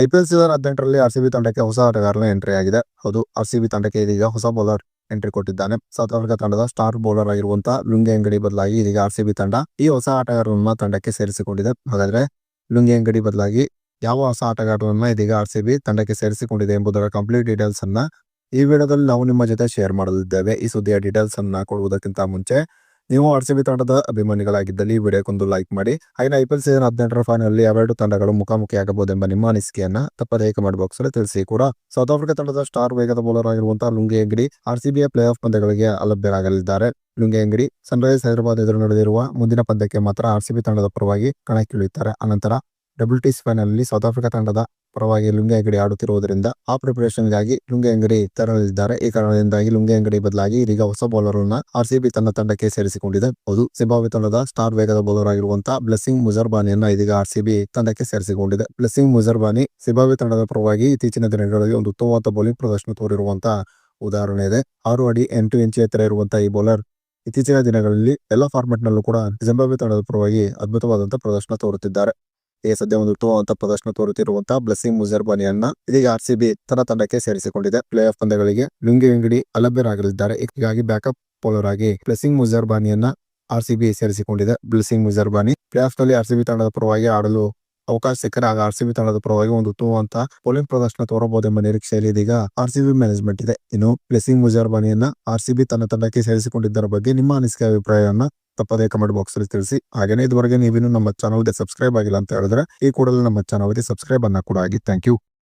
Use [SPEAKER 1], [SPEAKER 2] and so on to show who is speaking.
[SPEAKER 1] I P L season ಹದಿನೆಂಟರಲ್ಲಿ R C B ತಂಡಕ್ಕೆ ಹೊಸ ಆಟಗಾರನ ಎಂಟ್ರಿ ಆಗಿದೆ. ಹೌದು ಆರ್ ಸಿ ಬಿ ತಂಡಕ್ಕೆ ಇದೀಗ ಹೊಸ ಬೌಲರ್ ಎಂಟ್ರಿ ಕೊಟ್ಟಿದ್ದಾನೆ. ಸೌತ್ ಆಫ್ರಿಕಾ ತಂಡದ ಸ್ಟಾರ್ ಬೌಲರ್ ಆಗಿರುವಂತಹ ಲುಂಗಿ ಅಂಗಡಿ ಬದಲಾಗಿ ಇದೀಗ ಆರ್ ಸಿ ಬಿ ತಂಡ ಈ ಹೊಸ ಆಟಗಾರರನ್ನ ತಂಡಕ್ಕೆ ಸೇರಿಸಿಕೊಂಡಿದೆ. ಹಾಗಾದ್ರೆ ಲುಂಗಿ ಅಂಗಡಿ ಬದಲಾಗಿ ಯಾವ ಹೊಸ ಆಟಗಾರರನ್ನ ಇದೀಗ ಆರ್ ಸಿ ಬಿ ತಂಡಕ್ಕೆ ಸೇರಿಸಿಕೊಂಡಿದೆ ಎಂಬುದರ ಕಂಪ್ಲೀಟ್ ಡೀಟೇಲ್ಸ್ ಅನ್ನ ಈ ವಿಡಿಯೋದಲ್ಲಿ ನಾವು ನಿಮ್ಮ ಜೊತೆ ಶೇರ್ ಮಾಡಲಿದ್ದೇವೆ. ಈ ಸುದ್ದಿಯ ಡೀಟೇಲ್ಸ್ ಅನ್ನ ಕೊಡುವುದಕ್ಕಿಂತ ಮುಂಚೆ ನೀವು ಆರ್ ಸಿ ಬಿ ತಂಡದ ಅಭಿಮಾನಿಗಳಾಗಿದ್ದಲ್ಲಿ ವಿಡಿಯೋಕ್ಕೊಂದು ಲೈಕ್ ಮಾಡಿ, ಹಾಗೆ ಐ ಪಿ ಎಲ್ ಸೀಸನ್ ಹದಿನೆಂಟರ ಫೈನಲ್ ಎರಡು ತಂಡಗಳು ಮುಖಾಮುಖಿಯಾಗಬಹುದೆಂಬ ನಿಮ್ಮ ಅನಿಸಿಕೆಯನ್ನ ತಪ್ಪದೇ ಕಮೆಂಟ್ ಬಾಕ್ಸ್ ಅಲ್ಲಿ ತಿಳಿಸಿ ಕೂಡ. ಸೌತ್ ಆಫ್ರಿಕಾ ತಂಡದ ಸ್ಟಾರ್ ವೇಗದ ಬೌಲರ್ ಆಗಿರುವಂತಹ ಲುಂಗಿ ಅಂಗಡಿ ಆರ್ ಸಿ ಬಿಯ ಪ್ಲೇ ಆಫ್ ಪಂದ್ಯಗಳಿಗೆ ಅಲಭ್ಯರಾಗಲಿದ್ದಾರೆ. ಲುಂಗಿ ಅಂಗಡಿ ಸನ್ರೈಸ್ ಹೈದರಾಬಾದ್ ಎದುರು ನಡೆದಿರುವ ಮುಂದಿನ ಪಂದ್ಯಕ್ಕೆ ಮಾತ್ರ ಆರ್ ಸಿ ಬಿ ತಂಡದ ಪರವಾಗಿ ಕಣಕ್ಕಿಳಿಯುತ್ತಾರೆ. ಅನಂತರ ಡಬಲ್ ಟಿ ಫೈನಲ್ ಅಲ್ಲಿ ಸೌತ್ ಆಫ್ರಿಕಾ ತಂಡದ ಪರವಾಗಿ ಲುಂಗಿ ಅಂಗಡಿ ಆಡುತ್ತಿರುವುದರಿಂದ ಆ ಪ್ರಿಪರೇಷನ್ಗಾಗಿ ಲುಂಗಿ ಅಂಗಡಿ ತೆರಳಲಿದ್ದಾರೆ. ಈ ಕಾರಣದಿಂದಾಗಿ ಲುಂಗಿ ಅಂಗಡಿ ಬದಲಾಗಿ ಇದೀಗ ಹೊಸ ಬೌಲರ್ ಅನ್ನ ಆರ್ ಸಿಬಿ ತನ್ನ ತಂಡಕ್ಕೆ ಸೇರಿಸಿಕೊಂಡಿದೆ. ಹೌದು ಸಿಂಬಾಬ್ವೆ ತಂಡದ ಸ್ಟಾರ್ ವೇಗದ ಬೌಲರ್ ಆಗಿರುವಂತಹ ಬ್ಲೆಸ್ಸಿಂಗ್ ಮುಜರ್ಬಾನಿಯನ್ನ ಇದೀಗ ಆರ್ ಸಿಬಿ ತಂಡಕ್ಕೆ ಸೇರಿಸಿಕೊಂಡಿದೆ. ಬ್ಲೆಸ್ಸಿಂಗ್ ಮುಜರ್ಬಾನಿ ಸಿಂಬಾಬ್ವೆ ತಂಡದ ಪರವಾಗಿ ಇತ್ತೀಚಿನ ದಿನಗಳಲ್ಲಿ ಒಂದು ಉತ್ತಮವಾದ ಬೌಲಿಂಗ್ ಪ್ರದರ್ಶನ ತೋರಿರುವಂತಹ ಉದಾಹರಣೆ ಇದೆ. ಆರು ಅಡಿ ಎಂಟು ಇಂಚು ಎತ್ತರ ಇರುವಂತಹ ಈ ಬೌಲರ್ ಇತ್ತೀಚಿನ ದಿನಗಳಲ್ಲಿ ಎಲ್ಲ ಫಾರ್ಮೆಟ್ ನಲ್ಲೂ ಕೂಡ ಜಿಂಬಾಬ್ವೆ ತಂಡದ ಪರವಾಗಿ ಅದ್ಭುತವಾದಂತಹ ಪ್ರದರ್ಶನ ತೋರುತ್ತಿದ್ದಾರೆ. ಈ ಸದ್ಯ ಒಂದು ಉತ್ತಮವಾದ ಪ್ರದರ್ಶನ ತೋರುತ್ತಿರುವಂತಹ ಬ್ಲೆಸ್ಸಿಂಗ್ ಮುಜರ್ಬಾನಿಯನ್ನ ಇದೀಗ ಆರ್ ಸಿ ಬಿ ತನ್ನ ತಂಡಕ್ಕೆ ಸೇರಿಸಿಕೊಂಡಿದೆ. ಪ್ಲೇ ಆಫ್ ಪಂದ್ಯಗಳಿಗೆ ಲುಂಗಿ ಅಂಗಡಿ ಅಲಭ್ಯರಾಗಲಿದ್ದಾರೆ. ಹೀಗಾಗಿ ಬ್ಯಾಕಪ್ ಬೌಲರ್ ಆಗಿ ಬ್ಲೆಸ್ಸಿಂಗ್ ಮುಜರ್ಬಾನಿಯನ್ನ ಆರ್ ಸಿ ಬಿ ಸೇರಿಸಿಕೊಂಡಿದೆ. ಬ್ಲೆಸ್ಸಿಂಗ್ ಮುಜರ್ಬಾನಿ ಪ್ಲೇ ಆಫ್ನಲ್ಲಿ ಆರ್ ಸಿ ಬಿ ತಂಡದ ಪರವಾಗಿ ಆಡಲು ಅವಕಾಶ ಸಿಕ್ಕರೆ ಆಗ ಆರ್ ಸಿ ಬಿ ತಂಡದ ಪರವಾಗಿ ಒಂದು ಅಂತ ಬೌಲಿಂಗ್ ಪ್ರದರ್ಶನ ತೋರಬಹುದೆಂಬ ನಿರೀಕ್ಷೆಯಲ್ಲಿ ಇದೀಗ ಆರ್ ಸಿ ಬಿ ಮ್ಯಾನೇಜ್ಮೆಂಟ್ ಇದೆ. ಇನ್ನು ಬ್ಲೆಸ್ಸಿಂಗ್ ಮುಜರ್ಬಾನಿಯನ್ನ ಆರ್ ಸಿ ಬಿ ತನ್ನ ತಂಡಕ್ಕೆ ಸೇರಿಸಿಕೊಂಡಿದ್ದರ ಬಗ್ಗೆ ನಿಮ್ಮ ಅನಿಸಿಕೆ, ಅಭಿಪ್ರಾಯವನ್ನ ತಪ್ಪದೇ ಕಮೆಂಟ್ ಬಾಕ್ಸ್ ಅಲ್ಲಿ ತಿಳಿಸಿ. ಹಾಗೇನೇ ಇದುವರೆಗೆ ನೀವಿನ್ನು ನಮ್ಮ ಚಾನಲ್ಗೆ ಸಬ್ಸ್ಕ್ರೈಬ್ ಆಗಿಲ್ಲ ಅಂತ ಹೇಳಿದ್ರೆ ಈ ಕೂಡಲೇ ನಮ್ಮ ಚಾನಲ್ಗೆ ಸಬ್ಸ್ಕ್ರೈಬ್ ಅನ್ನ ಕೂಡ ಆಗಿ. Thank you